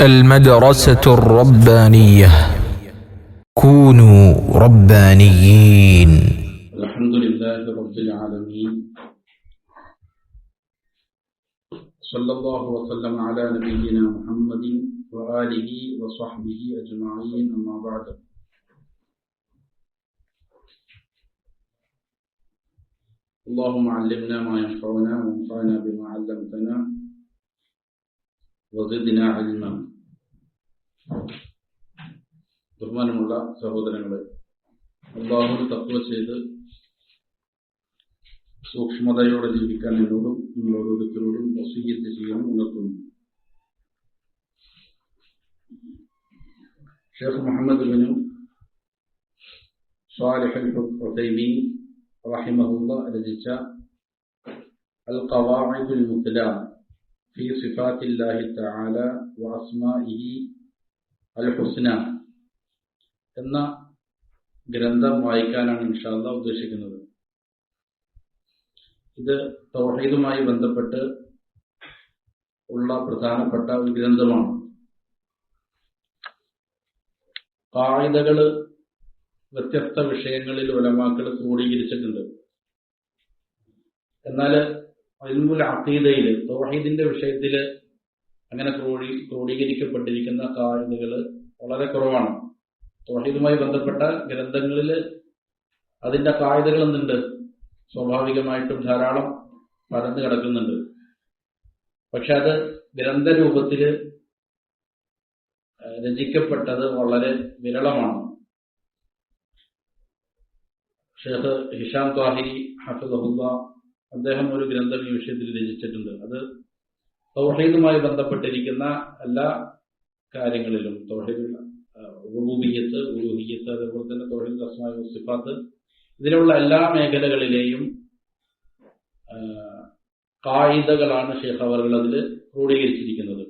المدرسة الربانية. كونوا ربانيين. الحمد لله رب العالمين. صلى الله وسلم على نبينا محمد وآله وصحبه أجمعين أما بعد. اللهم علمنا ما ينفعنا وانفعنا بما علمتنا. വകുദിന അൽമം ബഹുമാനമുള്ള സഹോദരങ്ങളെ അള്ളാഹു തത്വ ചെയ്ത് സൂക്ഷ്മതയോടെ ജീവിക്കാൻ എന്നോടും നിങ്ങളോരോരുത്തരോടും വസീയത്ത് ചെയ്യാൻ ഉണർത്തുന്നു ഷെയ്ഖ് മുഹമ്മദ് ബിനു സാലിഹ് ഹുസൈമി റഹിമഹുല്ല രചിച്ച അൽ ഖവാഇദുൽ മുത്തലാം في صفات الله تعالى وأسمائه الحسنى എന്ന ഗ്രന്ഥം വായിക്കാനാണ് ഇൻഷാല്ല ഉദ്ദേശിക്കുന്നത് ഇത് തൗഹീദുമായി ബന്ധപ്പെട്ട് ഉള്ള പ്രധാനപ്പെട്ട ഒരു ഗ്രന്ഥമാണ് കായികകൾ വ്യത്യസ്ത വിഷയങ്ങളിൽ ഉലമാക്കൾ ക്രോഡീകരിച്ചിട്ടുണ്ട് എന്നാൽ അൽമുൽ അഖീദയിൽ തൗഹീദിന്റെ വിഷയത്തിൽ അങ്ങനെ ക്രോഡീ ക്രോഡീകരിക്കപ്പെട്ടിരിക്കുന്ന കാര്യങ്ങൾ വളരെ കുറവാണ്. തൗഹീദുമായി ബന്ധപ്പെട്ട ഗ്രന്ഥങ്ങളിൽ അതിന്റെ കായതകൾ എന്തുണ്ട്? സ്വാഭാവികമായിട്ടും ധാരാളം പരന്നു കിടക്കുന്നുണ്ട്. പക്ഷെ അത് ഗ്രന്ഥരൂപത്തിൽ രചിക്കപ്പെട്ടത് വളരെ വിരളമാണ്. ഷെഹ് ഹിഷാം ത്വാഹിരി ഹഫിദുല്ല അദ്ദേഹം ഒരു ഗ്രന്ഥം ഈ വിഷയത്തിൽ രചിച്ചിട്ടുണ്ട്. അത് തൗഹീദുമായി ബന്ധപ്പെട്ടിരിക്കുന്ന എല്ലാ കാര്യങ്ങളിലും തൗഹീദ് ഉപഭൂമിയത്ത് ഉലൂഹിയത്ത് അതേപോലെ തന്നെ തൗഹീദ് സിഫാത്ത് ഇതിലുള്ള എല്ലാ മേഖലകളിലെയും കായികകളാണ് ഷെയ്ഖ് അവർ അതിൽ ക്രോഡീകരിച്ചിരിക്കുന്നത്.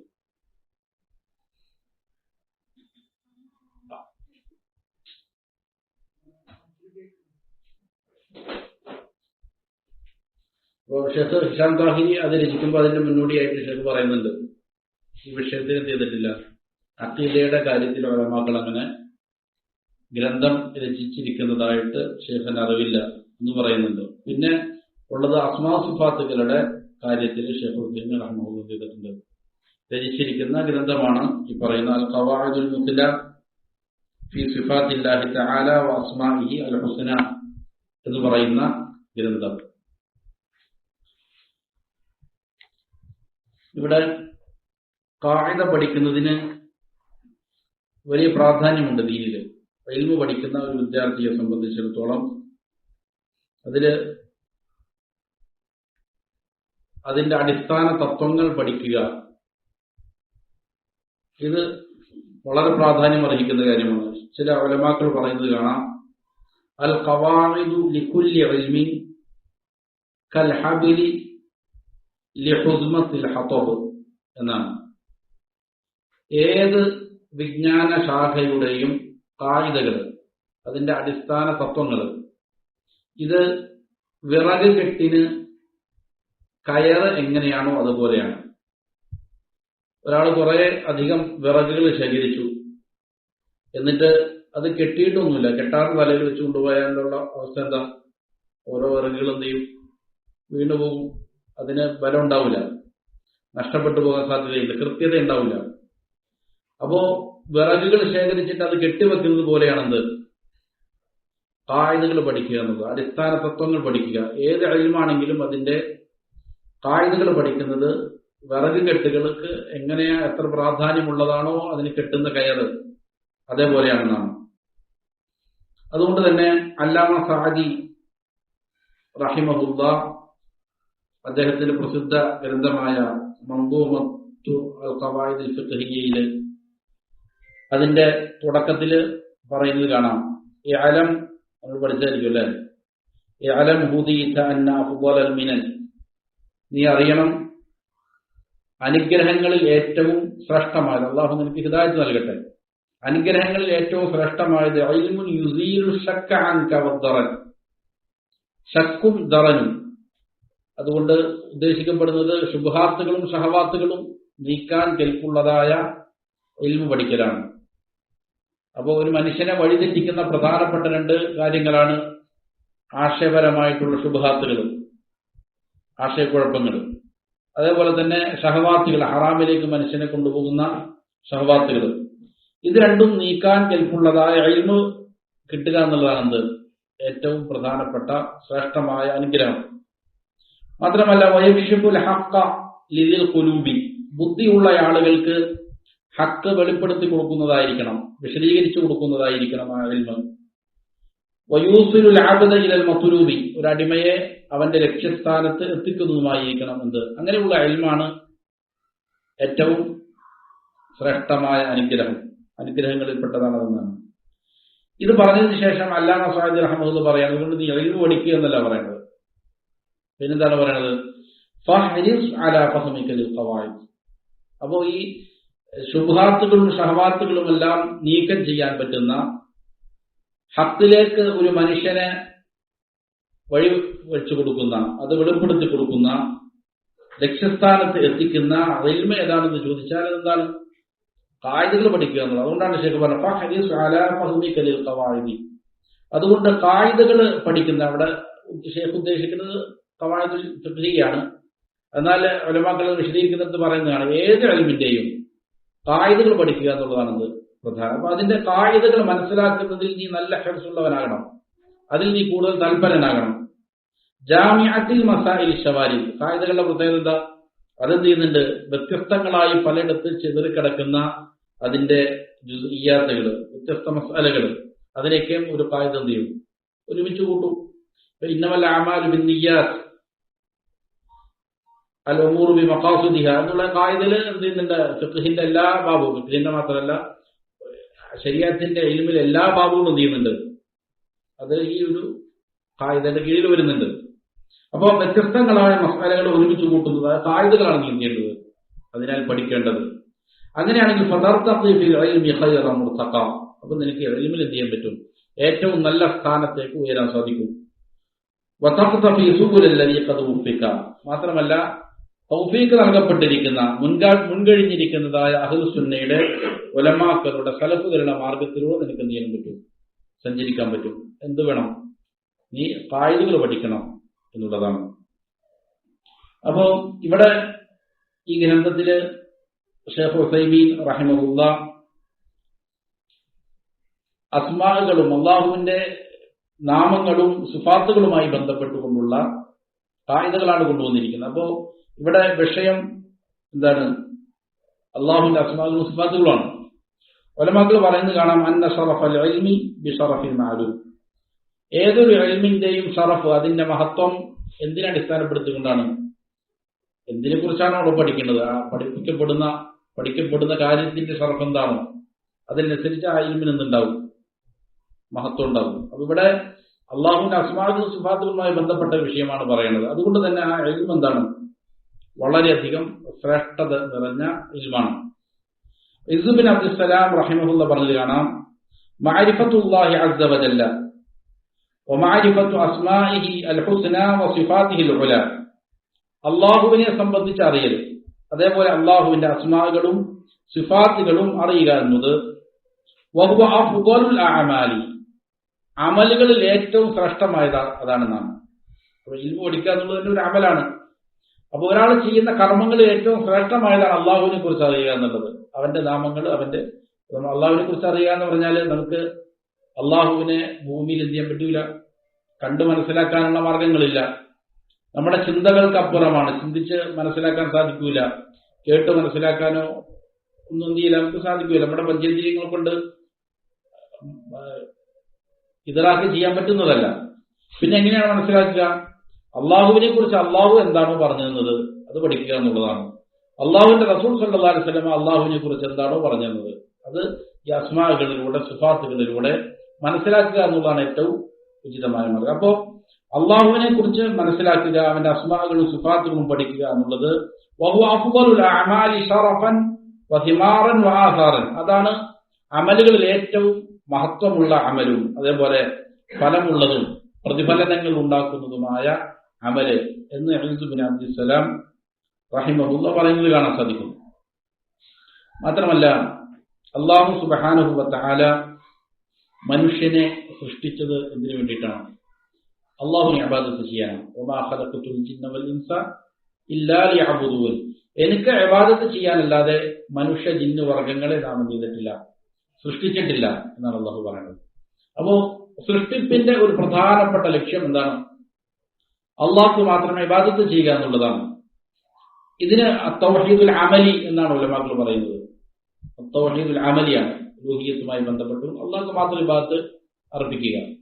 ക്ഷേത്ര ഹിഷാം താഹിരി അത് രചിക്കുമ്പോൾ അതിന്റെ മുന്നോടിയായിട്ട് ക്ഷേത്രം പറയുന്നുണ്ട്. ഈ വിഷയത്തിൽ എന്ത് ചെയ്തിട്ടില്ല? അക്കീദയുടെ കാര്യത്തിൽ ഒരമാക്കൾ അങ്ങനെ ഗ്രന്ഥം രചിച്ചിരിക്കുന്നതായിട്ട് ഷേഖന് അറിവില്ല എന്ന് പറയുന്നുണ്ട്. പിന്നെ ഉള്ളത് അസ്മാ സുഫാത്തുകളുടെ കാര്യത്തിൽ ഷെഹുദ്ദീൻ ഹുദ്ദീൻ റഹ്മുല്ല ചെയ്തിട്ടുണ്ട്. രചിച്ചിരിക്കുന്ന ഗ്രന്ഥമാണ് ഈ പറയുന്ന അൽ ഖവാഇദുൽ മുത്തില ഫി സിഫാത്തില്ലാഹി തആല വ അസ്മാഇഹി അൽ ഹുസ്ന എന്ന് പറയുന്ന ഗ്രന്ഥം. ഇവിടെ കായിക പഠിക്കുന്നതിന് വലിയ പ്രാധാന്യമുണ്ട് ദീനിൽ ഇൽമു പഠിക്കുന്ന ഒരു വിദ്യാർത്ഥിയെ സംബന്ധിച്ചിടത്തോളം അതിൽ അതിന്റെ അടിസ്ഥാന തത്വങ്ങൾ പഠിക്കുക ഇത് വളരെ പ്രാധാന്യം അർഹിക്കുന്ന കാര്യമാണ്. ചില അവലമാക്കൾ പറയുന്നത് കാണാം അൽ ഖവാഇദു ലികുല്ലി ഇൽമി കൽ ഹബിലി ലിഹുദ്മത്തിൽ ഹത്തോബ് എന്നാണ്. ഏത് വിജ്ഞാന ശാഖയുടെയും കായികകൾ അതിന്റെ അടിസ്ഥാന തത്വങ്ങൾ ഇത് വിറക് കെട്ടിന് കയറ് എങ്ങനെയാണോ അതുപോലെയാണ്. ഒരാൾ കുറെ അധികം വിറകുകൾ ശേഖരിച്ചു. എന്നിട്ട് അത് കെട്ടിയിട്ടൊന്നുമില്ല. കെട്ടാറ് തലയിൽ വെച്ച് കൊണ്ടുപോയാലുള്ള അവസ്ഥ എന്താ? ഓരോ വിറകുകൾ എന്ത് ചെയ്യും? വീണു പോകും അതിന് ബലം ഉണ്ടാവില്ല. നഷ്ടപ്പെട്ടു പോകാൻ സാധ്യതയില്ല കൃത്യത ഉണ്ടാവില്ല. അപ്പോ വിറകുകൾ ശേഖരിച്ചിട്ട് അത് കെട്ടിവെക്കുന്നത് പോലെയാണെന്ത്? കായികകൾ പഠിക്കുക എന്നത് അടിസ്ഥാന തത്വങ്ങൾ പഠിക്കുക. ഏത് അഴിമാണെങ്കിലും അതിന്റെ കായികകൾ പഠിക്കുന്നത് വിറക് കെട്ടുകൾക്ക് എങ്ങനെയാ എത്ര പ്രാധാന്യമുള്ളതാണോ അതിന് കെട്ടുന്ന കയറ് അതേപോലെയാണെന്നാണ് അതുകൊണ്ട് തന്നെ അല്ലാമ സാദി റഹിമഹുല്ല അദ്ദേഹത്തിന്റെ പ്രസിദ്ധ ഗ്രന്ഥമായ മങ്കൂമത്തു അൽ ഫിഖ്ഹിയയിൽ അതിന്റെ തുടക്കത്തിൽ പറയുന്നത് കാണാം. ഇഅലം നമ്മൾ പഠിച്ചായിരിക്കും അല്ലേ? ഹുദീത അന്ന നീ അറിയണം അനുഗ്രഹങ്ങളിൽ ഏറ്റവും ശ്രേഷ്ഠമായത് അള്ളാഹു നിനക്ക് ഹിദായത്ത് നൽകട്ടെ. അനുഗ്രഹങ്ങളിൽ ഏറ്റവും ശ്രേഷ്ഠമായത് ഷക്കും ദറനും അതുകൊണ്ട് ഉദ്ദേശിക്കപ്പെടുന്നത് ശുഭാത്തുകളും ഷഹവാത്തുകളും നീക്കാൻ കെൽപ്പുള്ളതായ ഇൽമു പഠിക്കലാണ്. അപ്പോൾ ഒരു മനുഷ്യനെ വഴിതെറ്റിക്കുന്ന പ്രധാനപ്പെട്ട രണ്ട് കാര്യങ്ങളാണ് ആശയപരമായിട്ടുള്ള ശുഭാത്തുകളും ആശയക്കുഴപ്പങ്ങളും. അതേപോലെ തന്നെ ഷഹവാത്തുകൾ ഹറാമിലേക്ക് മനുഷ്യനെ കൊണ്ടുപോകുന്ന ഷഹവാത്തുകൾ ഇത് രണ്ടും നീക്കാൻ കെൽപ്പുള്ളതായ എൽമ് കിട്ടുക എന്നുള്ളതാണ് എന്ത് ഏറ്റവും പ്രധാനപ്പെട്ട ശ്രേഷ്ഠമായ അനുഗ്രഹം. മാത്രമല്ല വയവിഷുൽ ഹക്ക ലിതിൽ കുലൂബി ബുദ്ധിയുള്ള ആളുകൾക്ക് ഹക്ക് വെളിപ്പെടുത്തി കൊടുക്കുന്നതായിരിക്കണം വിശദീകരിച്ചു കൊടുക്കുന്നതായിരിക്കണം ആ ഇൽമ്. വയൂസുലുൽ ആബദ ഇലൽ മത്തുലൂബി ഒരു അടിമയെ അവന്റെ ലക്ഷ്യസ്ഥാനത്ത് എത്തിക്കുന്നതുമായിരിക്കണം എന്ത്. അങ്ങനെയുള്ള അയൽമാണ് ഏറ്റവും ശ്രേഷ്ഠമായ അനുഗ്രഹം. അനുഗ്രഹങ്ങളിൽപ്പെട്ടതാണ് അതെന്നാണ്. ഇത് പറഞ്ഞതിന് ശേഷം അല്ലാമ സാഹിദ് റഹ്മദ് പറയാൻ അതുകൊണ്ട് നീ എഴുതി പഠിക്കുക എന്നല്ല പറയേണ്ടത്. പിന്നെന്താണ് പറയണത്? അപ്പോൾ ഈ ശുഭാത്തുകളും ഷഹവാത്തുകളും എല്ലാം നീക്കം ചെയ്യാൻ പറ്റുന്ന ഹത്തിലേക്ക് ഒരു മനുഷ്യനെ വഴി വെച്ചു കൊടുക്കുന്ന അത് വെളിപ്പെടുത്തി കൊടുക്കുന്ന ലക്ഷ്യസ്ഥാനത്ത് എത്തിക്കുന്ന റെയിൽമ ഏതാണെന്ന് ചോദിച്ചാൽ എന്താണ്? കായികകൾ പഠിക്കുക എന്നുള്ളത്. അതുകൊണ്ടാണ് ശേഖർ പറഞ്ഞത് അതുകൊണ്ട് കായികകൾ പഠിക്കുന്ന അവിടെ ശേഖ് ഉദ്ദേശിക്കുന്നത് കവാഴത്തിൽ തുടരുകയാണ് എന്നാൽ ഒലമാക്കൾ വിശദീകരിക്കുന്നിടത്ത് പറയുന്നതാണ് ഏത് അലിമിന്റെയും കായികകൾ പഠിക്കുക എന്നുള്ളതാണത് പ്രധാനം. അപ്പൊ അതിന്റെ കായികകൾ മനസ്സിലാക്കുന്നതിൽ നീ നല്ല ഹെൽസുള്ളവനാകണം അതിൽ നീ കൂടുതൽ തൽപരനാകണം. ജാമ്യത്തിൽ മസായിൽ ഷവാരി കായികകളുടെ പ്രത്യേകത എന്താ? അതെന്ത് ചെയ്യുന്നുണ്ട്? വ്യത്യസ്തങ്ങളായി പലയിടത്ത് ചിതറിക്കിടക്കുന്ന അതിന്റെ ഇയാത്തകൾ വ്യത്യസ്ത മസാലകൾ. അതിനൊക്കെയും ഒരു കായിക എന്ത് ചെയ്യും? ഒരുമിച്ച് കൂട്ടും. ഇന്നമല്ല ആമാലു ബിന്നിയാത്ത് അൽ ബി മക്കാസുദിഹ എന്നുള്ള കായതിൽ എന്ത് ചെയ്യുന്നുണ്ട് ഫിഖിന്റെ എല്ലാ ബാബുവും ഫിഖിന്റെ മാത്രമല്ല ശരീരത്തിന്റെ ഇൽമിൽ എല്ലാ ബാബുവും എന്ത് ചെയ്യുന്നുണ്ട്? അത് ഈ ഒരു കായതന്റെ കീഴിൽ വരുന്നുണ്ട്. അപ്പോൾ വ്യത്യസ്തങ്ങളായ മസാലകൾ ഒരുമിച്ച് കൂട്ടുന്നത് അത് കായതകളാണ് ചെയ്യേണ്ടത്? അതിനാൽ പഠിക്കേണ്ടത്. അങ്ങനെയാണെങ്കിൽ ഫദർത്തക്കാം അപ്പൊ നിനക്ക് എളിമിൽ എന്ത് ചെയ്യാൻ പറ്റും? ഏറ്റവും നല്ല സ്ഥാനത്തേക്ക് ഉയരാൻ സാധിക്കും. മാത്രമല്ല തൗഫീക്ക് നൽകപ്പെട്ടിരിക്കുന്ന മുൻകാ മുൻകഴിഞ്ഞിരിക്കുന്നതായ അഹുസുന്നയുടെ ഒലമാക്കളുടെ സലഫുകളുടെ മാർഗത്തിലൂടെ നിനക്ക് എന്ത് ചെയ്യാൻ പറ്റും സഞ്ചരിക്കാൻ പറ്റും. എന്ത് വേണം? നീ കായികകൾ പഠിക്കണം എന്നുള്ളതാണ്. അപ്പോ ഇവിടെ ഈ ഗ്രന്ഥത്തിൽ ഷേഖ് ഹുസൈബീൻ റഹിമുള്ള അസ്മാകളും അള്ളാഹുവിന്റെ നാമങ്ങളും സുഫാത്തുകളുമായി ബന്ധപ്പെട്ടുകൊണ്ടുള്ള കായികകളാണ് കൊണ്ടുവന്നിരിക്കുന്നത്. അപ്പോ ഇവിടെ വിഷയം എന്താണ്? അള്ളാഹുവിന്റെ അസ്മാകളും സുഫാത്തുകളാണ് ഒലമാക്കൾ പറയുന്നത് കാണാം അന്ന ഷറഫ് അൽ അൽമി ബി മാലൂം. ഏതൊരു എൽമിന്റെയും സറഫ് അതിന്റെ മഹത്വം എന്തിനെ അടിസ്ഥാനപ്പെടുത്തിക്കൊണ്ടാണ്? എന്തിനെ കുറിച്ചാണ് അവിടെ പഠിക്കുന്നത്? ആ പഠിപ്പിക്കപ്പെടുന്ന പഠിക്കപ്പെടുന്ന കാര്യത്തിന്റെ സറഫ് എന്താണോ അതിനനുസരിച്ച് ആ ഇൽമിന് എന്തുണ്ടാവും? മഹത്വം ഉണ്ടാവും. അപ്പൊ ഇവിടെ അള്ളാഹുവിന്റെ അസ്മാകളും സുഫാത്തുകളുമായി ബന്ധപ്പെട്ട വിഷയമാണ് പറയുന്നത്. അതുകൊണ്ട് തന്നെ ആ അൽമെന്താണ് എന്താണ്? വളരെയധികം ശ്രേഷ്ഠത നിറഞ്ഞ ഇൽമാണ് ഇസുബിൻ അബ്ദുസലാം റഹിമഹുല്ല പറഞ്ഞത് കാണാം മാരിഫത്തുല്ലാഹി അസ്സ വജല്ല ومعرفة أسمائه الحسنى وصفاته العلى അള്ളാഹുവിനെ സംബന്ധിച്ച് അറിയൽ അതേപോലെ അള്ളാഹുവിന്റെ അസ്മാകളും സിഫാത്തുകളും അറിയുക എന്നത് വഹുവ അഫ്ദലുൽ അഅമാലി അമലുകളിൽ ഏറ്റവും ശ്രേഷ്ഠമായത് അതാണെന്നാണ് അപ്പോൾ ഇൽമു പഠിക്കുക എന്നുള്ളത് തന്നെ ഒരു അമലാണ് അപ്പോൾ ഒരാൾ ചെയ്യുന്ന കർമ്മങ്ങൾ ഏറ്റവും ശ്രേഷ്ഠമായതാണ് അള്ളാഹുവിനെ കുറിച്ച് അറിയുക എന്നുള്ളത്. അവന്റെ നാമങ്ങൾ അവന്റെ അള്ളാഹുവിനെ കുറിച്ച് അറിയുക എന്ന് പറഞ്ഞാൽ നമുക്ക് അള്ളാഹുവിനെ ഭൂമിയിൽ എന്ത് ചെയ്യാൻ പറ്റൂല? കണ്ടു മനസ്സിലാക്കാനുള്ള മാർഗങ്ങളില്ല നമ്മുടെ ചിന്തകൾക്ക് അപ്പുറമാണ് ചിന്തിച്ച് മനസ്സിലാക്കാൻ സാധിക്കൂല. കേട്ട് മനസ്സിലാക്കാനോ ഒന്നും എന്ത് ചെയ്യില്ല നമുക്ക് സാധിക്കൂല. നമ്മുടെ പഞ്ചേന്ദ്രിയങ്ങൾ കൊണ്ട് ഇതറാക്ക് ചെയ്യാൻ പറ്റുന്നതല്ല. പിന്നെ എങ്ങനെയാണ് മനസ്സിലാക്കുക? അള്ളാഹുവിനെ കുറിച്ച് അള്ളാഹു എന്താണോ പറഞ്ഞു അത് പഠിക്കുക എന്നുള്ളതാണ്. അള്ളാഹുവിന്റെ റസൂൽ സല്ലാ അലിസ്ലമ അള്ളാഹുവിനെ കുറിച്ച് എന്താണോ പറഞ്ഞു അത് ഈ അസ്മാകളിലൂടെ സുഫാത്തുകളിലൂടെ മനസ്സിലാക്കുക എന്നുള്ളതാണ് ഏറ്റവും ഉചിതമായ മാർഗം. അപ്പോ അള്ളാഹുവിനെ കുറിച്ച് മനസ്സിലാക്കുക അവന്റെ അസ്മാകളും സുഫാത്തുകളും പഠിക്കുക എന്നുള്ളത് അതാണ് അമലുകളിൽ ഏറ്റവും മഹത്വമുള്ള അമലും അതേപോലെ ഫലമുള്ളതും പ്രതിഫലനങ്ങൾ ഉണ്ടാക്കുന്നതുമായ അമൽ എന്ന് അലിസുബിൻ അബ്ദുസലാം റഹിമഹുല്ല പറയുന്നത് കാണാൻ സാധിക്കും. മാത്രമല്ല അള്ളാഹു സുബഹാനുഭവത്താല മനുഷ്യനെ സൃഷ്ടിച്ചത് എന്തിനു വേണ്ടിയിട്ടാണ്? അള്ളാഹുവിനെ അബാദത്ത് ചെയ്യാനാണ് എനിക്ക് അബാദത്ത് ചെയ്യാനല്ലാതെ മനുഷ്യ ജിന്ന് വർഗങ്ങളെ നാം ചെയ്തിട്ടില്ല? സൃഷ്ടിച്ചിട്ടില്ല എന്നാണ് അള്ളാഹു പറയുന്നത്. അപ്പോ സൃഷ്ടിപ്പിന്റെ ഒരു പ്രധാനപ്പെട്ട ലക്ഷ്യം എന്താണ്? അള്ളാഹു മാത്രമേ ഇബാദത്ത് ചെയ്യുക എന്നുള്ളതാണ്. ഇതിന് തൗഹീദുൽ അമലി എന്നാണ് ഉലമാക്കൾ പറയുന്നത്. തൗഹീദുൽ അമലിയാണ് രൂഹീയത്തുമായി ബന്ധപ്പെട്ട് അള്ളാഹു മാത്രം ഇബാദത്ത് അർപ്പിക്കുക.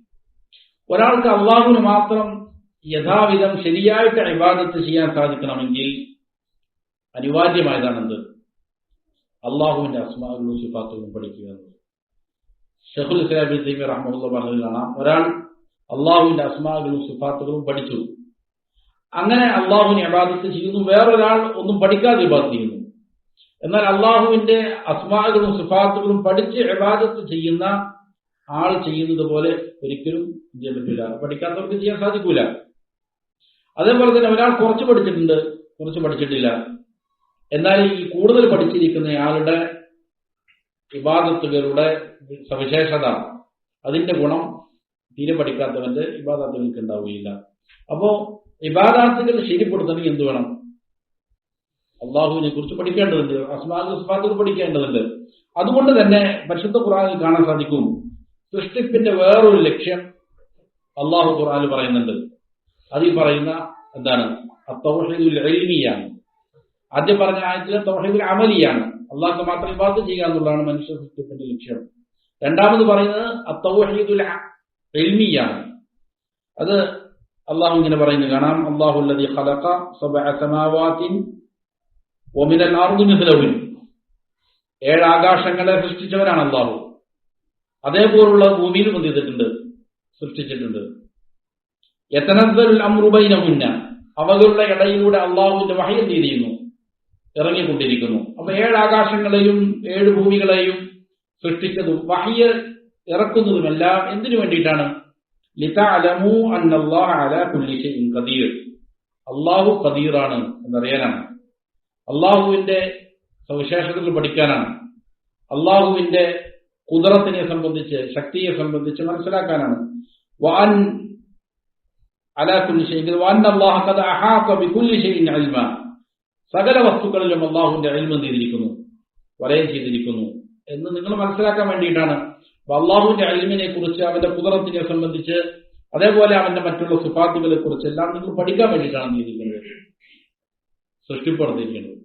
ഒരാൾക്ക് അള്ളാഹുവിന് മാത്രം യഥാവിധം ശരിയായിട്ട് ഇബാദത്ത് ചെയ്യാൻ സാധിക്കണമെങ്കിൽ അനിവാര്യമായതാണെന്ത്? അള്ളാഹുവിന്റെ അസ്മാകളും സിഫാത്തുകളും പഠിക്കുക എന്നത് ഷെഹുൽ ഇസ്ലാബി തൈമി റഹ്മുള്ള പറഞ്ഞതിൽ കാണാം. ഒരാൾ അള്ളാഹുവിന്റെ അസ്മാകളും സിഫാത്തുകളും പഠിച്ചു. അങ്ങനെ അള്ളാഹുവിനെ അബാദത്ത് ചെയ്യുന്നു. വേറൊരാൾ ഒന്നും പഠിക്കാതെ ഇബാദത്ത് ചെയ്യുന്നു എന്നാൽ അള്ളാഹുവിന്റെ അസ്മാകളും സുഫാത്തുകളും പഠിച്ച് ഇബാദത്ത് ചെയ്യുന്ന ആൾ ചെയ്യുന്നത് പോലെ ഒരിക്കലും ചെയ്യാൻ പറ്റില്ല പഠിക്കാത്തവർക്ക് ചെയ്യാൻ സാധിക്കൂല. അതേപോലെ തന്നെ ഒരാൾ കുറച്ച് പഠിച്ചിട്ടുണ്ട് കുറച്ച് പഠിച്ചിട്ടില്ല. എന്നാൽ ഈ കൂടുതൽ പഠിച്ചിരിക്കുന്ന ആളുടെ ഇബാദത്തുകളുടെ സവിശേഷത അതിന്റെ ഗുണം തീരെ പഠിക്കാത്തവന്റെ ഇബാദത്തുകൾക്ക് ഉണ്ടാവുകയില്ല. അപ്പോ ഇബാദാത്തുകൾ ശരിപ്പെടുത്തണമെങ്കിൽ എന്ത് വേണം? അള്ളാഹുവിനെ കുറിച്ച് പഠിക്കേണ്ടതുണ്ട് ഉസ്മാദുകൾ പഠിക്കേണ്ടതുണ്ട്. അതുകൊണ്ട് തന്നെ പരിശുദ്ധ ഖുറാനിൽ കാണാൻ സാധിക്കും സൃഷ്ടിപ്പിന്റെ വേറൊരു ലക്ഷ്യം അള്ളാഹു ഖുറാനിൽ പറയുന്നുണ്ട്. അതിൽ പറയുന്ന എന്താണ്? അത്തോഷിയാണ് ആദ്യം പറഞ്ഞ ആയത്തിലെ തൗഹീദുൽ അമലിയാണ്. അള്ളാഹ് മാത്രം ഇബാദത്ത് ചെയ്യുക എന്നുള്ളതാണ് മനുഷ്യ സൃഷ്ടിപ്പിന്റെ ലക്ഷ്യം. രണ്ടാമത് പറയുന്നത് ഇൽമിയാണ്. അത് അള്ളാഹു ഇങ്ങനെ പറയുന്നു കാണാം. അള്ളാഹു ഖലഖ വമിനൽ അർദി മിസ്ലഹുൻ. ഏഴ് ആകാശങ്ങളെ സൃഷ്ടിച്ചവനാണ് അള്ളാഹു അതേപോലുള്ള ഭൂമിയിൽ എന്ത് ചെയ്തിട്ടുണ്ട്? സൃഷ്ടിച്ചിട്ടുണ്ട്. എത്തനത്തൊരു അമ്രുബൈന മുന്ന അവകളുടെ ഇടയിലൂടെ അള്ളാഹുവിന്റെ വഹയ എന്ത് ഇറങ്ങിക്കൊണ്ടിരിക്കുന്നു. അപ്പൊ ഏഴ് ആകാശങ്ങളെയും ഏഴ് ഭൂമികളെയും സൃഷ്ടിച്ചതും വഹിയ ഇറക്കുന്നതുമെല്ലാം എന്തിനു വേണ്ടിയിട്ടാണ്? ലിതഅലമു അന്നല്ലാഹ കുല്ലി ഷൈഇൻ ഖദീർ. അള്ളാഹു ഖദീറാണ് എന്നറിയാനാണ്. അള്ളാഹുവിന്റെ സവിശേഷതകൾ പഠിക്കാനാണ്. അള്ളാഹുവിന്റെ കുതിരത്തിനെ സംബന്ധിച്ച് ശക്തിയെ സംബന്ധിച്ച് മനസ്സിലാക്കാനാണ്. വാൻ അലാ കുല്ലി ഷൈഇൻ വാൻ ഇൽമ. സകല വസ്തുക്കളിലും അള്ളാഹുവിന്റെ അഴിമ ചെയ്തിരിക്കുന്നു വലയം ചെയ്തിരിക്കുന്നു. എന്ന് നിങ്ങൾ മനസ്സിലാക്കാൻ വേണ്ടിയിട്ടാണ് അള്ളാഹുവിന്റെ അഴിമിനെ കുറിച്ച് അവന്റെ കുതിരത്തിനെ സംബന്ധിച്ച് അതേപോലെ അവന്റെ മറ്റുള്ള സുഫാത്തുകളെ കുറിച്ച് എല്ലാം നിങ്ങൾ പഠിക്കാൻ വേണ്ടിയിട്ടാണ് നീതിക്കുന്നത് സൃഷ്ടിപ്പെടുത്തിയിരിക്കുന്നത്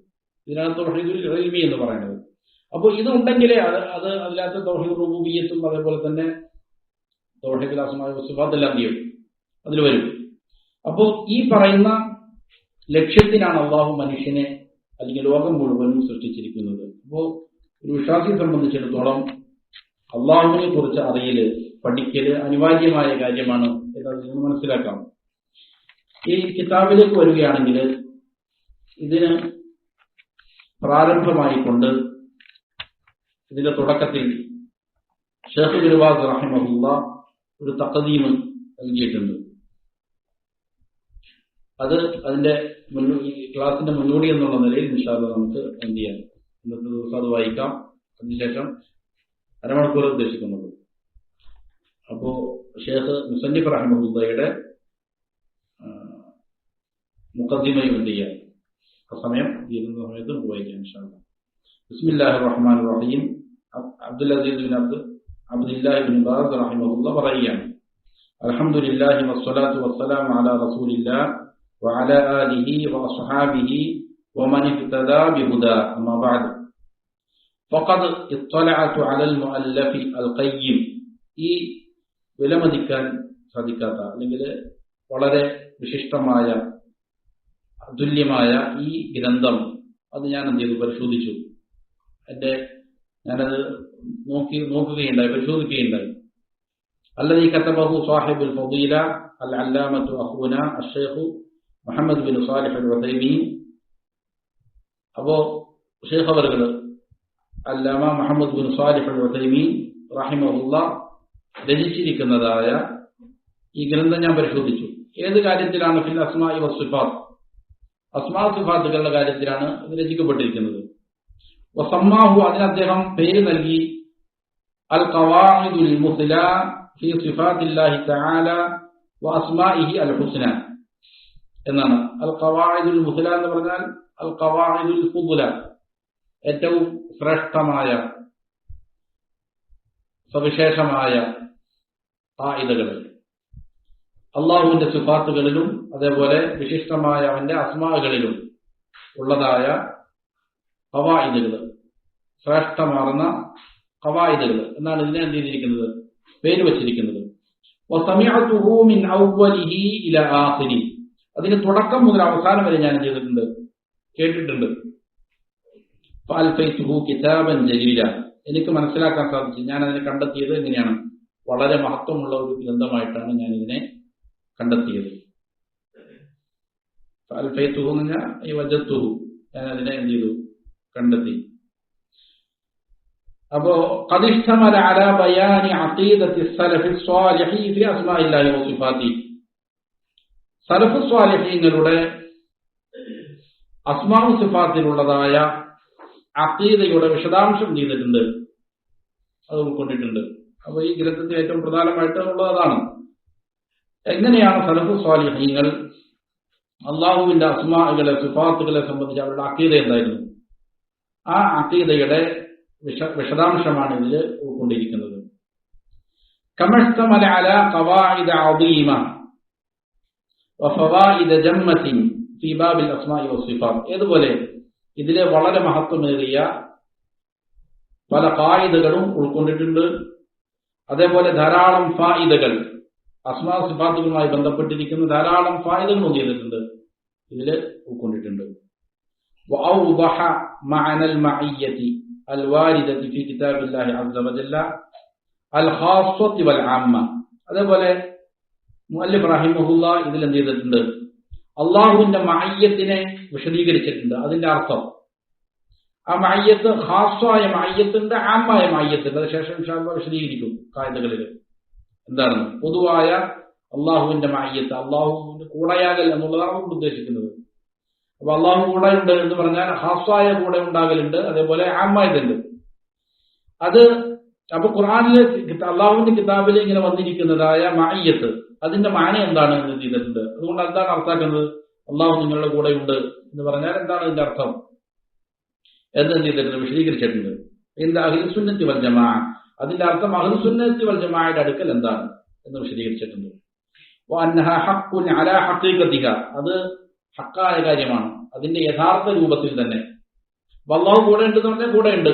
ഇതിനകത്ത് റഹീദുൽമി എന്ന് പറയുന്നത്. അപ്പോൾ ഇത് ഉണ്ടെങ്കിലേ അത് അത് അതിനകത്ത് തൗഹീദ് റുബൂബിയത്തും അതേപോലെ തന്നെ അസ്മായ സുഫാത്തെല്ലാം ചെയ്യും? അതിൽ വരും. അപ്പോൾ ഈ പറയുന്ന ലക്ഷ്യത്തിനാണ് അള്ളാഹു മനുഷ്യനെ അല്ലെങ്കിൽ ലോകം മുഴുവനും സൃഷ്ടിച്ചിരിക്കുന്നത്. അപ്പോൾ ഒരു വിശ്വാസിയെ സംബന്ധിച്ചിടത്തോളം അള്ളാഹുവിനെ കുറിച്ച് അറിയൽ പഠിക്കൽ അനിവാര്യമായ കാര്യമാണ് എന്നത് നിങ്ങൾ മനസ്സിലാക്കാം. ഈ കിതാബിലേക്ക് വരികയാണെങ്കിൽ ഇതിന് പ്രാരംഭമായിക്കൊണ്ട് ഇതിന്റെ തുടക്കത്തിൽ ഷേഖ് ഗുരുവാസ് റഹിമഹുല്ല ഒരു തക്കതീമ് നൽകിയിട്ടുണ്ട്. അത് അതിന്റെ ക്ലാസിന്റെ മുന്നോടി എന്നുള്ള നിലയിൽ നിഷാദ് നമുക്ക് എന്ത് ചെയ്യാം? ഇന്നത്തെ ദിവസം അത് വായിക്കാം. അതിനുശേഷം അരമണിക്കൂർ ഉദ്ദേശിക്കുന്നത് അപ്പോ ഷേഖ് മുസന്നിഫ് റഹ്മുദ്ദയുടെ മുഖദ്ദിമയും എന്ത് ചെയ്യാം ആ സമയം തീരുന്ന സമയത്ത് നമുക്ക് വായിക്കാം ഇൻഷാല്ല ബിസ്മില്ലാഹി റഹ്മാൻ റഹീം Abdul Aziz bin Abdul Abdullahi bin Baz റഹിമഹുല്ല പറയുകയാണ് അൽഹംദുലില്ലാഹി വസ്സലാത്തു വസ്സലാമു അലാ റസൂലില്ലാഹ് وعلى آله وأصحابه ومن اهتدى بهداه أما بعد ഫഖദ് ഇത്തലഅതു അലൽ മുഅല്ലഫി അൽ ഖയ്യിം ഈ വിലമതിക്കാൻ സാധിക്കാത്ത അല്ലെങ്കിൽ വളരെ വിശിഷ്ടമായ അതുല്യമായ ഈ ഗ്രന്ഥം അത് ഞാൻ എന്ത് ചെയ്തു? പരിശോധിച്ചു. എന്റെ ഞാനത് നോക്കി നോക്കുകയുണ്ടായി പരിശോധിക്കുകയുണ്ടായി. അല്ലതീ കത്തബഹു സാഹിബുൽ ഫദീല അൽ അല്ലാമത്തു അഹൂന അഷേഖു മുഹമ്മദ് ബിൻ സാലിഹ് അൽ വസൈമി. അപ്പോ ഷേഖ് അവർകൾ അല്ലാമ മുഹമ്മദ് ബിൻ സാലിഹ് അൽ വസൈമീൻ റഹിമഹുല്ല രചിച്ചിരിക്കുന്നതായ ഈ ഗ്രന്ഥം ഞാൻ പരിശോധിച്ചു. ഏത് കാര്യത്തിലാണ്? ഫിൽ അസ്മായി വസുഫാത്ത് അസ്മാ സുഫാത്തുകളുടെ കാര്യത്തിലാണ് ഇത് രചിക്കപ്പെട്ടിരിക്കുന്നത്. വസമ്മാഹു അതിന് അദ്ദേഹം പേര് നൽകി അൽ ഖവാഇദുൽ മുസ്ല ഫി സിഫാത്തില്ലാഹി തആല വ അസ്മാഇഹി അൽ ഹുസ്ന എന്നാണ്. അൽ ഖവാഇദുൽ മുസ്ല എന്ന് പറഞ്ഞാൽ അൽ ഖവാഇദുൽ ഫുദ്ല. ഏറ്റവും ശ്രേഷ്ഠമായ സവിശേഷമായ ആയുധകൾ അള്ളാഹുവിന്റെ സുഫാത്തുകളിലും അതേപോലെ വിശിഷ്ടമായ അവന്റെ അസ്മാകളിലും ഉള്ളതായ ഹവായുധകൾ ശ്രേഷ്ഠമാർന്ന ഹവായുധകൾ എന്നാണ് ഇതിനെ എന്ത് ചെയ്തിരിക്കുന്നത്? പേര് വച്ചിരിക്കുന്നത്. അതിന്റെ തുടക്കം മുതൽ അവസാനം വരെ ഞാൻ ചെയ്തിട്ടുണ്ട്? കേട്ടിട്ടുണ്ട്. കിതാബൻ എനിക്ക് മനസ്സിലാക്കാൻ സാധിച്ചു. ഞാൻ അതിനെ കണ്ടെത്തിയത് എങ്ങനെയാണ്? വളരെ മഹത്വമുള്ള ഒരു ഗ്രന്ഥമായിട്ടാണ് ഞാൻ ഇതിനെ കണ്ടെത്തിയത്. ഫഅൽഫൈതുഹു എന്ന് പറഞ്ഞാൽ ഈ വജത്തുഹു. ഞാൻ അതിനെ എന്ത് ചെയ്തു? കണ്ടെത്തി. അപ്പോ കദിഷ്ഠമല അല ബയാനി അഖീദത്തി സലഫി സ്വാലിഹി ഫി സിഫാത്തിലുള്ളതായ അഖീദയുടെ വിശദാംശം ചെയ്തിട്ടുണ്ട്. അത് ഉൾക്കൊണ്ടിട്ടുണ്ട് അപ്പൊ ഈ ഗ്രന്ഥത്തിൽ ഏറ്റവും പ്രധാനമായിട്ട് ഉള്ളത് അതാണ്. എങ്ങനെയാണ് സലഫു സ്വാലിഹീങ്ങൾ അള്ളാഹുവിന്റെ അസ്മാകളെ സുഫാത്തുകളെ സംബന്ധിച്ച് അവരുടെ അക്കീത എന്തായിരുന്നു? ആ അക്കീതയുടെ വിശ വിശദാംശമാണ് ഇതിൽ ഉൾക്കൊണ്ടിരിക്കുന്നത്. കമഷ്തമല ഏതുപോലെ? ഇതിലെ വളരെ മഹത്വമേറിയ പല കായിതകളും ഉൾക്കൊണ്ടിട്ടുണ്ട്. അതേപോലെ ധാരാളം ഫായിദകൾ അസ്മാസിഫാത്തുകളുമായി ബന്ധപ്പെട്ടിരിക്കുന്ന ധാരാളം ഫായിതകൾ ചെയ്തിട്ടുണ്ട് ഇതിൽ ഉൾക്കൊണ്ടിട്ടുണ്ട്. അതേപോലെ ഇതിൽ എന്ത് ചെയ്തിട്ടുണ്ട്? അള്ളാഹുവിന്റെ മയ്യത്തിനെ വിശദീകരിച്ചിട്ടുണ്ട്. അതിന്റെ അർത്ഥം ആ മയ്യത്ത് ഹാസ്വായ മയ്യത്തിന്റെ ആമായ മയ്യത്തിന്റെ അത് ശേഷം വിശദീകരിക്കും കായതകളിൽ എന്താണ്? പൊതുവായ അള്ളാഹുവിന്റെ മയ്യത്ത് അള്ളാഹുവിന്റെ കൂടെയാകൽ എന്നുള്ളതാണ് നമ്മൾ ഉദ്ദേശിക്കുന്നത്. അപ്പൊ അള്ളാഹു കൂടെ ഉണ്ട് എന്ന് പറഞ്ഞാൽ ഹാസ്വായ കൂടെ ഉണ്ടാകലുണ്ട് അതേപോലെ ആമ്മായതുണ്ട് അത് അപ്പൊ ഖുറാനിലെ അള്ളാഹുവിന്റെ കിതാബിൽ ഇങ്ങനെ വന്നിരിക്കുന്നതായ മയ്യത്ത് അതിന്റെ മാന എന്താണ് എന്ന് ചെയ്തിട്ടുണ്ട്. അതുകൊണ്ട് എന്താണ് അർത്ഥാക്കുന്നത് അള്ളാഹു നിങ്ങളുടെ കൂടെയുണ്ട് എന്ന് പറഞ്ഞാൽ എന്താണ് ഇതിന്റെ അർത്ഥം? എന്ന് ചെയ്തിട്ടുണ്ട് വിശദീകരിച്ചിട്ടുണ്ട്. എന്താ അഹിൽസുന്നത്തി വൽ ജമാ. അതിന്റെ അർത്ഥം അഹിൽസുന്നത്തി വൽ ജമായുടെ അടുക്കൽ എന്താണ് എന്ന് വിശദീകരിച്ചിട്ടുണ്ട്. അത് ഹക്കായ കാര്യമാണ്. അതിന്റെ യഥാർത്ഥ രൂപത്തിൽ തന്നെ. അള്ളാഹു കൂടെ ഉണ്ട് എന്ന് പറഞ്ഞാൽ കൂടെ ഉണ്ട്.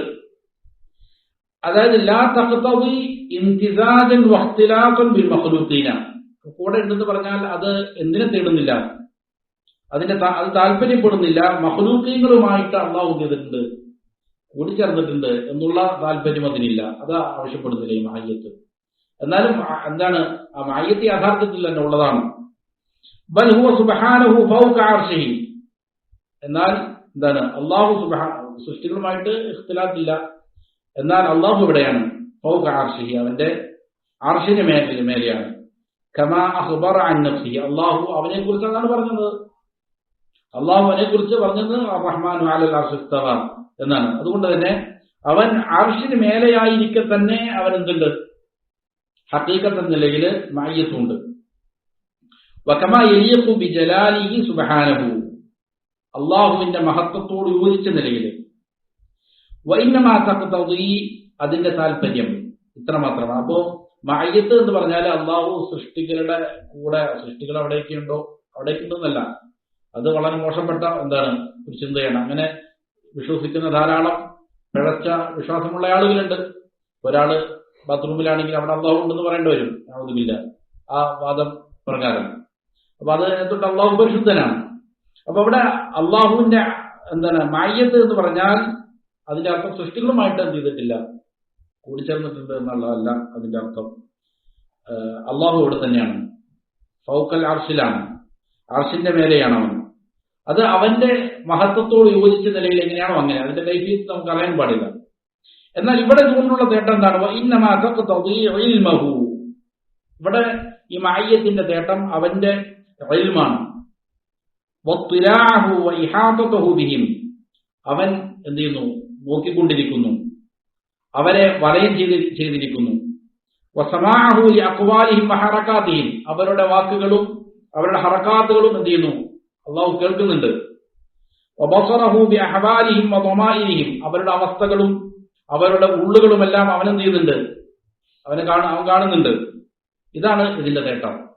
അതായത് ലാ തഖ്തവി ഇന്തിസാജൻ വഖ്തിലാഖൻ ബിൽ മഖ്ലൂഖീന. കൂടെ ഉണ്ടെന്ന് പറഞ്ഞാൽ അത് എന്തിനെ തേടുന്നില്ല? അതിന്റെ അത് താല്പര്യപ്പെടുന്നില്ല. മഹലൂക്കീങ്ങളുമായിട്ട് അള്ളാഹു ചെയ്തിട്ടുണ്ട് കൂടിച്ചേർന്നിട്ടുണ്ട് എന്നുള്ള താല്പര്യം അതിനില്ല. അത് ആവശ്യപ്പെടുന്നില്ല ഈ മായ്യത്ത് എന്നാലും എന്താണ് ആ മായ്യത്ത് യാഥാർത്ഥ്യത്തിൽ തന്നെ ഉള്ളതാണ്. എന്നാൽ എന്താണ് അള്ളാഹു സുബ്ഹാ സൃഷ്ടികളുമായിട്ട് ഇഖ്തിലാത്തില്ല എന്നാൽ അള്ളാഹു എവിടെയാണ് ഫൗക ആർഷി അവന്റെ ആർഷിന്റെ മേലെ മേലെയാണ്. അള്ളാഹു അവനെ കുറിച്ചാണ് പറഞ്ഞത്? അള്ളാഹു അവനെ കുറിച്ച് പറഞ്ഞത് റഹ്മാൻ എന്നാണ്. അതുകൊണ്ട് തന്നെ അവൻ അർഷിന് മേലെയായിരിക്കെ തന്നെ അവൻ എന്തുണ്ട് ഹക്കീക്കത്ത് നിലയിൽ മായ്യത്തുണ്ട്. ബി ജലാലിഹി അള്ളാഹുവിന്റെ മഹത്വത്തോട് യോജിച്ച നിലയിൽ. വൈന്നമാ തഖ്തദി അതിന്റെ താല്പര്യം ഇത്ര മാത്രമാണ് അപ്പോ മയ്യത്ത് എന്ന് പറഞ്ഞാൽ അള്ളാഹു സൃഷ്ടികളുടെ കൂടെ സൃഷ്ടികൾ അവിടേക്കുണ്ടോ? ഉണ്ടോ അവിടേക്ക് ഉണ്ടെന്നല്ല അത് വളരെ മോശപ്പെട്ട എന്താണ്? ഒരു ചിന്തയാണ്. അങ്ങനെ വിശ്വസിക്കുന്ന ധാരാളം പിഴച്ച വിശ്വാസമുള്ള ആളുകളുണ്ട്. ഒരാൾ ബാത്റൂമിലാണെങ്കിൽ അവിടെ അള്ളാഹു ഉണ്ടെന്ന് പറയേണ്ടി വരും. യാതൊന്നുമില്ല ആ വാദം പ്രകാരം. അപ്പൊ അത് എന്തുകൊണ്ട് അള്ളാഹു പരിശുദ്ധനാണ്. അപ്പൊ അവിടെ അള്ളാഹുവിന്റെ എന്താണ് മായ്യത്ത് എന്ന് പറഞ്ഞാൽ അതിന്റെ അർത്ഥം സൃഷ്ടികളുമായിട്ട് എന്ത് ചെയ്തിട്ടില്ല. കൂടിച്ചേർന്നിട്ടുണ്ട് എന്നുള്ളതല്ല അതിന്റെ അർത്ഥം. അള്ളാഹു ഇവിടെ തന്നെയാണ്. ഫൗക്കൽ അർഷിലാണ് അർഷിന്റെ മേലെയാണ് അവൻ. അത് അവന്റെ മഹത്വത്തോട് യോജിച്ച നിലയിൽ എങ്ങനെയാണോ അങ്ങനെ. അതിന്റെ ലൈഫിൽ നമുക്ക് അറിയാൻ പാടില്ല. എന്നാൽ ഇവിടെ ഇതുകൊണ്ടുള്ള തേട്ടം എന്താണ്? ഇന്നമാഹു ഇവിടെ ഈ മായ്യത്തിന്റെ തേട്ടം അവന്റെ റയിൽമാണ് അവൻ എന്ത് ചെയ്യുന്നു? നോക്കിക്കൊണ്ടിരിക്കുന്നു. അവരെ വലയം ചെയ്ത് ചെയ്തിരിക്കുന്നു. ഹറക്കാത്തിഹിം അവരുടെ വാക്കുകളും അവരുടെ ഹറക്കാത്തുകളും എന്ത് ചെയ്യുന്നു? അള്ളാഹു കേൾക്കുന്നുണ്ട്. അവരുടെ അവസ്ഥകളും അവരുടെ ഉള്ളുകളുമെല്ലാം അവൻ എന്ത് ചെയ്യുന്നുണ്ട്? അവന് കാണ അവൻ കാണുന്നുണ്ട്. ഇതാണ് ഇതിന്റെ നേട്ടം.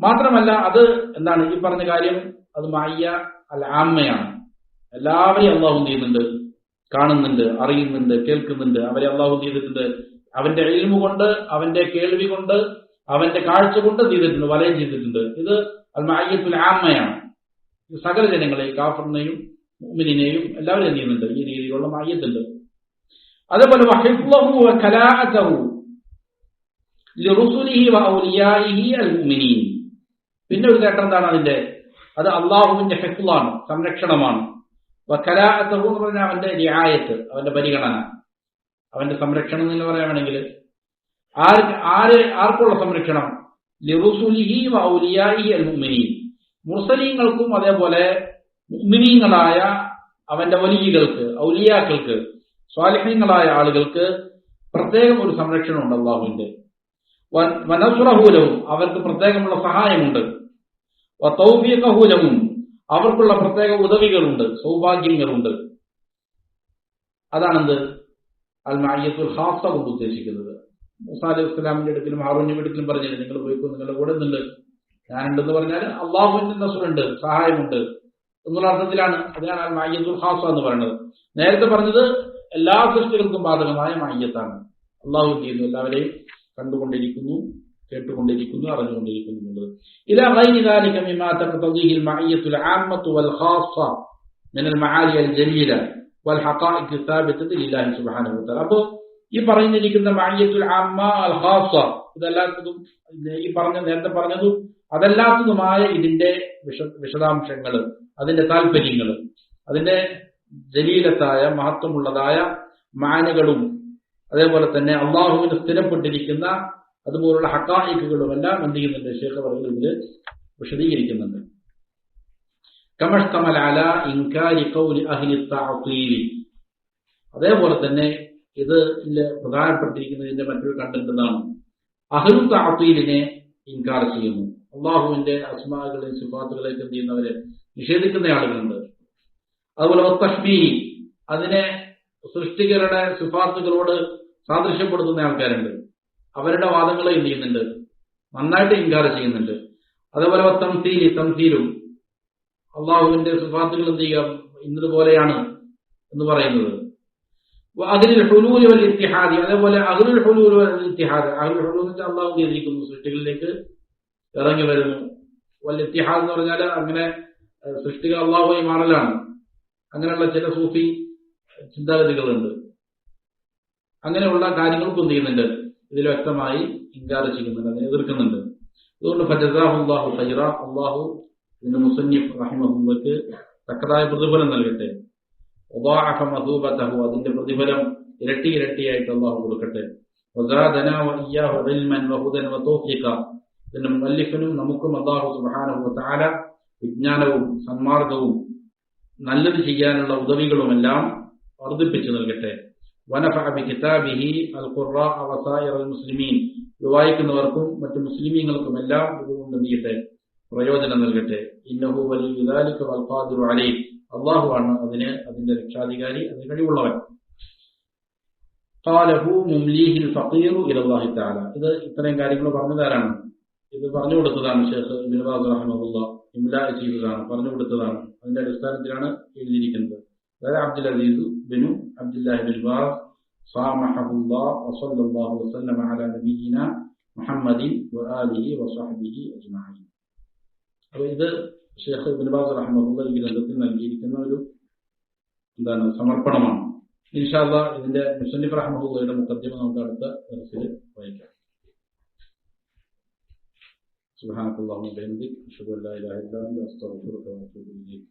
മാത്രമല്ല അത് എന്താണ് ഈ പറഞ്ഞ കാര്യം? അത് മായ അൽ ആമ്മയാണ് എല്ലാവരെയും അള്ളാഹു ചെയ്യുന്നുണ്ട്? കാണുന്നുണ്ട് അറിയുന്നുണ്ട് കേൾക്കുന്നുണ്ട്. അവരെ അള്ളാഹു ചെയ്തിട്ടുണ്ട് അവന്റെ എൽമു കൊണ്ട് അവന്റെ കേൾവി കൊണ്ട് അവന്റെ കാഴ്ച കൊണ്ട് ചെയ്തിട്ടുണ്ട് വലയം ചെയ്തിട്ടുണ്ട്. ഇത് അൽ മായ്യത്തുൽ ആമ്മയാണ് സകല ജനങ്ങളെ കാഫറിനെയും മുമിനെയും എല്ലാവരും ചെയ്യുന്നുണ്ട്. ഈ രീതിയിലുള്ള മയ്യത്തുണ്ട് അതേപോലെ പിന്നെ ഒരു നേട്ടം എന്താണ് അതിന്റെ? അത് അള്ളാഹുവിന്റെ ഹെക്കുളാണ് സംരക്ഷണമാണ്. വക്കലാഅത്തഹു എന്ന് പറഞ്ഞാൽ അവന്റെ രിയായത്ത് അവന്റെ പരിഗണന. അവന്റെ സംരക്ഷണം എന്ന് പറയുകയാണെങ്കിൽ ആര് ആര് ആർക്കുള്ള സംരക്ഷണം? ലിറുസുലിഹി വൗലിയായി അൽ മുഅ്മിനീൻ മുർസലീങ്ങൾക്കും അതേപോലെ മുഅ്മിനീങ്ങളായ അവന്റെ വലിയകൾക്ക് ഔലിയാക്കൾക്ക് സ്വാലിഹ്യങ്ങളായ ആളുകൾക്ക് പ്രത്യേകം ഒരു സംരക്ഷണം സംരക്ഷണമുണ്ട് അള്ളാഹുവിന്റെ വനസുറഹൂലവും അവർക്ക് പ്രത്യേകമുള്ള സഹായമുണ്ട്. തൗഫീഖഹൂലവും അവർക്കുള്ള പ്രത്യേക ഉദവികളുണ്ട് സൗഭാഗ്യങ്ങളുണ്ട്. അതാണെന്ത്? അൽ ഹാസ കൊണ്ട് ഉദ്ദേശിക്കുന്നത്. മൂസ അലൈഹി ഇസ്ലാമിന്റെ അടുക്കലും ഹാറൂന്റെ വീട്ടിലും പറഞ്ഞു നിങ്ങൾ പോയിക്കോ നിങ്ങളുടെ കൂടെ നിന്നുണ്ട് ഞാനുണ്ടെന്ന് പറഞ്ഞാൽ അള്ളാഹുവിന്റെ നസുറുണ്ട് സഹായമുണ്ട്. എന്നുള്ള അർത്ഥത്തിലാണ് അതിനാണ് അൽ ഹാസ എന്ന് പറയുന്നത്. നേരത്തെ പറഞ്ഞത് എല്ലാ സൃഷ്ടികൾക്കും ബാധകമായ മായ്യത്താണ് അള്ളാഹു ചെയ്യുന്നു? എല്ലാവരെയും കണ്ടുകൊണ്ടിരിക്കുന്നു. കേട്ടുകൊണ്ടിരിക്കുന്നു അറിഞ്ഞുകൊണ്ടിരിക്കുന്നു എന്നുള്ളത് إلى غير ذلك مما تقتضيه المعية العامة والخاصة من المعالي الجليلة والحقائق الثابتة لله سبحانه وتعالى അപ്പോൾ ഈ പറഞ്ഞിരിക്കുന്ന മായ്യത്തുൽ ആമ്മ അൽ ഖാസ ഇതല്ലാത്തതും ഈ പറഞ്ഞ നേരത്തെ പറഞ്ഞതും അതല്ലാത്തതുമായ ഇതിന്റെ വിശ വിശദാംശങ്ങൾ അതിന്റെ താല്പര്യങ്ങൾ അതിന്റെ ജലീലത്തായ മഹത്വമുള്ളതായ മാനകളും അതേപോലെ തന്നെ അള്ളാഹുവിന് സ്ഥിരപ്പെട്ടിരിക്കുന്ന അതുപോലുള്ള ഹക്കായിക്കുകളും എല്ലാം എന്ത് ചെയ്യുന്നുണ്ട്? ഷേഖ് പറയുന്നത് ഇതിൽ വിശദീകരിക്കുന്നുണ്ട്. കമഷ്തമൽ ഇൻകാരി കൗലി അഹ്ലി അതേപോലെ തന്നെ ഇത് പ്രധാനപ്പെട്ടിരിക്കുന്നതിന്റെ മറ്റൊരു കണ്ടന്റ് എന്താണ്? അഹ്ലു തഅതീലിനെ ഇൻകാർ ചെയ്യുന്നു. അള്ളാഹുവിന്റെ അസ്മാകളെയും സിഫാത്തുകളെയൊക്കെ എന്ത് ചെയ്യുന്നവരെ നിഷേധിക്കുന്ന ആളുകളുണ്ട്. അതുപോലെ തഷ്മീഹി അതിനെ സൃഷ്ടികരുടെ സിഫാത്തുകളോട് സാദൃശ്യപ്പെടുത്തുന്ന ആൾക്കാരുണ്ട്. അവരുടെ വാദങ്ങളെ എന്ത് ചെയ്യുന്നുണ്ട്? നന്നായിട്ട് ഇൻകാർ ചെയ്യുന്നുണ്ട്. അതേപോലെ തംസീലി തംസീലും. അള്ളാഹുവിന്റെ സുഫാത്തുകൾ എന്ത് ചെയ്യുക? ഇന്നതുപോലെയാണ് എന്ന് പറയുന്നത്. അതിൽ ഹുലൂൽ വൽ ഇത്തിഹാദി. അതേപോലെ അഹ്ലുൽ ഹുലൂൽ വൽ ഇത്തിഹാദ്. അഹ്ലുൽ ഹുലൂൽ എന്ന് അള്ളാഹു ചെയ്തിരിക്കുന്നു സൃഷ്ടികളിലേക്ക് ഇറങ്ങി വരുന്നു. വൽ ഇത്തിഹാദ് എന്ന് പറഞ്ഞാൽ അങ്ങനെ സൃഷ്ടികൾ അള്ളാഹുമായി മാറലാണ്. അങ്ങനെയുള്ള ചില സൂഫി ചിന്താഗതികളുണ്ട്. അങ്ങനെയുള്ള കാര്യങ്ങൾക്കും എന്ത് ചെയ്യുന്നുണ്ട്? ഇതിൽ വ്യക്തമായി ഇൻകാർ ചെയ്യുന്നുണ്ട് അതിനെ എതിർക്കുന്നുണ്ട്. അതുകൊണ്ട് ഫജസാഹുല്ലാഹു ഫൈറ അള്ളാഹു ഇതിന്റെ മുസന്നിഫ് റഹിമഹുല്ലക്ക് തക്കതായ പ്രതിഫലം നൽകട്ടെ. മധൂബതഹു അതിന്റെ പ്രതിഫലം ഇരട്ടി ഇരട്ടിയായിട്ട് അള്ളാഹു കൊടുക്കട്ടെ. ഇതിന്റെ മുഅല്ലിഫിനും നമുക്കും അള്ളാഹു സുബ്ഹാനഹു വതആല വിജ്ഞാനവും സന്മാർഗവും നല്ലത് ചെയ്യാനുള്ള ഉദവികളുമെല്ലാം വർദ്ധിപ്പിച്ചു നൽകട്ടെ. വനഫഹ ബി കിതാബിഹി അൽ ഖുറ വസായിർ അൽ മുസ്ലിമീൻ ദുബായിക്കുന്നവർക്കും മറ്റു മുസ്ലിമീങ്ങൾക്കുമെല്ലാം ഇതുകൊണ്ട് നീട്ടെ പ്രയോജനം നൽകട്ടെ. ഇന്നഹു വലിയുദാലിക്ക് വൽഫാദുർ അലി അള്ളാഹുവാണ് അതിന് അതിന്റെ രക്ഷാധികാരി അതിന് കഴിവുള്ളവൻ. കാലഹു മുംലീഹിൽ ഫീറു ഇലാഹി താല ഇത് ഇത്രയും കാര്യങ്ങൾ പറഞ്ഞതാരാണ്? ഇത് പറഞ്ഞു കൊടുത്തതാണ് ഷേഖ് മിർബാദ് റഹ്മുല്ല ഇംല ചെയ്തതാണ് പറഞ്ഞു കൊടുത്തതാണ്. അതിന്റെ അടിസ്ഥാനത്തിലാണ് എഴുതിയിരിക്കുന്നത്. അതായത് Abdul Aziz bin Abdullahi bin Baz صامحه الله وصلى الله وسلم على نبينا محمد وآله وصحبه أجمعين അപ്പോൾ ഇത് ഷേഖ് ഇബ്നു ബാസ് റഹ്മത്തുള്ള ഈ ഗ്രന്ഥത്തിൽ നൽകിയിരിക്കുന്ന ഒരു എന്താണ് സമർപ്പണമാണ് ഇൻഷാല്ല ഇതിന്റെ മുസന്നിഫ് റഹ്മത്തുള്ളയുടെ മുഖദ്യമ നമുക്ക് അടുത്ത ദർസിൽ വായിക്കാം سبحانك اللهم وبحمدك أشهد أن لا إله إلا أنت أستغفرك وأتوب إليك